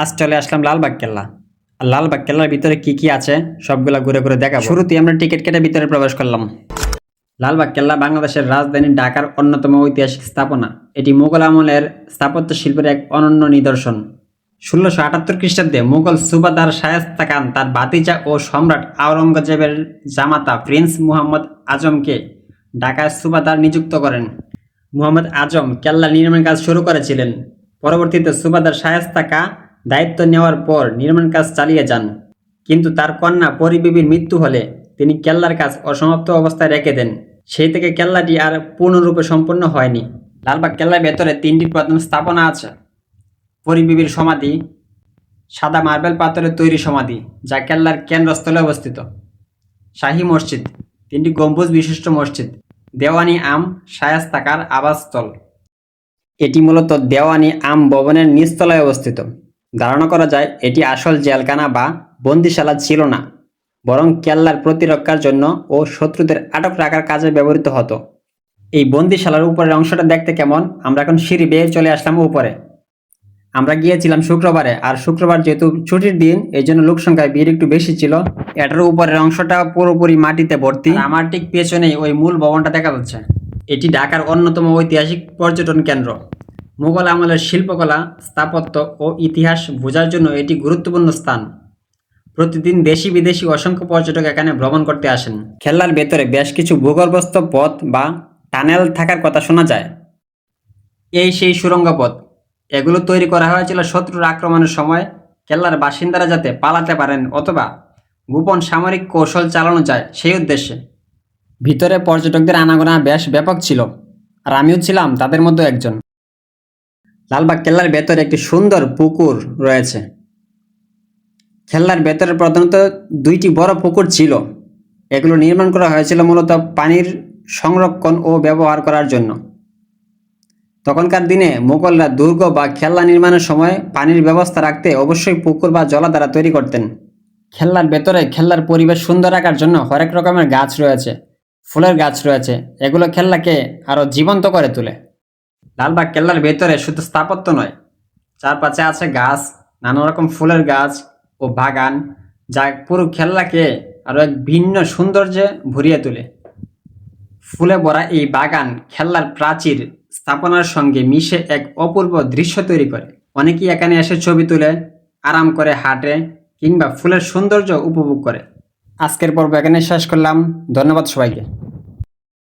আজ চলে আসলাম লালবাগ কেল্লা। আর লালবাগ কেল্লার ভিতরে কি কি আছে, সবগুলা ঘুরে ঘুরে দেখা শুরুতেই আমরা টিকিট কেটে ভিতরে প্রবেশ করলাম। লালবাগ কেল্লা বাংলাদেশের রাজধানী ঢাকার অন্যতম ঐতিহাসিক স্থাপনা। এটি মুঘল আমলের স্থাপত্য শিল্পের এক অনন্য নিদর্শন। ষোলোশো আটাত্তর খ্রিস্টাব্দে মুঘল সুবাদার শায়েস্তা খান তার ভাতিজা ও সম্রাট আওরঙ্গজেবের জামাতা প্রিন্স মুহাম্মদ আজমকে ঢাকায় সুবাদার নিযুক্ত করেন। মুহাম্মদ আজম কেল্লা নির্মাণের কাজ শুরু করেছিলেন। পরবর্তীতে সুবাদার শায়েস্তা কা দায়িত্ব নেওয়ার পর নির্মাণ কাজ চালিয়ে যান। কিন্তু তার কন্যা পরিবেবীর মৃত্যু হলে তিনি কেল্লার কাজ অসমাপ্ত অবস্থায় রেখে দেন। সেই থেকে কেল্লাটি আর পূর্ণরূপে সম্পন্ন হয়নি। লালবাগ কেল্লার ভেতরে তিনটি প্রধান স্থাপনা আছে। পরিবেবীর সমাধি, সাদা মার্বেল পাথরের তৈরি সমাধি, যা কেল্লার কেন্দ্রস্থলে অবস্থিত। শাহী মসজিদ, তিনটি গম্বুজ বিশিষ্ট মসজিদ, দেওয়ানি আম, শায়াস্তাকার আবাসস্থল। এটি মূলত দেওয়ানি আম ভবনের নিচতলায় অবস্থিত। ধারণা করা যায় এটি আসল জেলখানা বা বন্দিশালা ছিল না, বরং কেল্লার প্রতিরক্ষার জন্য ও শত্রুদের আটক রাখার কাজে ব্যবহৃত হতো। এই বন্দিশালার উপরের অংশটা দেখতে কেমন? আমরা এখন সিঁড়ি বেয়ে চলে আসলাম উপরে। আমরা গিয়েছিলাম শুক্রবারে, আর শুক্রবার যেহেতু ছুটির দিন, এই জন্য লোক সংখ্যায় ভিড় একটু বেশি ছিল। এটার উপরের অংশটা পুরোপুরি মাটিতে ভর্তি। আমার ঠিক পেছনেই ওই মূল ভবনটা দেখা যাচ্ছে। এটি ঢাকার অন্যতম ঐতিহাসিক পর্যটন কেন্দ্র। মুঘল আমলের শিল্পকলা, স্থাপত্য ও ইতিহাস বোঝার জন্য এটি গুরুত্বপূর্ণ স্থান। প্রতিদিন দেশি বিদেশি অসংখ্য পর্যটক এখানে ভ্রমণ করতে আসেন। খেলার ভেতরে বেশ কিছু ভূগর্ভস্থ পথ বা টানেল থাকার কথা শোনা যায়। এই সেই সুড়ঙ্গ পথ। এগুলো তৈরি করা হয়েছিল শত্রুর আক্রমণের সময়। কেল্লার বাসিন্দারা যাতে পালাতে পারেন অথবা গোপন সামরিক কৌশল চালানো যায় সেই উদ্দেশ্যে। ভিতরে পর্যটকদের আনাগোনা বেশ ব্যাপক ছিল। আর আমিও ছিলাম তাদের মধ্যে একজন। লালবাগ কেল্লার ভেতরে একটি সুন্দর পুকুর রয়েছে। খেলনার ভেতরে প্রধানত দুইটি বড় পুকুর ছিল। এগুলো নির্মাণ করা হয়েছিল মূলত পানির সংরক্ষণ ও ব্যবহার করার জন্য। তখনকার দিনে মোগলরা দুর্গ বা খেলনা নির্মাণের সময় পানির ব্যবস্থা রাখতে অবশ্যই পুকুর বা জলাধারা তৈরি করতেন। খেলনার ভেতরে খেলনার পরিবেশ সুন্দর রাখার জন্য হরেক রকমের গাছ রয়েছে, ফুলের গাছ রয়েছে। এগুলো খেলনাকে আরও জীবন্ত করে তোলে। লালবাগ কেল্লার ভেতরে শুধু স্থাপত্য নয়, চারপাশে আছে গাছ, নানা রকম ফুলের গাছ ও বাগান, যা পুরো খেলনাকে আরও এক ভিন্ন সৌন্দর্যে ভরিয়ে তোলে। ফুলে ভরা এই বাগান খেলনার প্রাচীর স্থাপনার সঙ্গে মিশে এক অপূর্ব দৃশ্য তৈরি করে। অনেকেই এখানে এসে ছবি তুলে, আরাম করে হাঁটে কিংবা ফুলের সৌন্দর্য উপভোগ করে। আজকের পর্ব এখানে শেষ করলাম। ধন্যবাদ সবাইকে।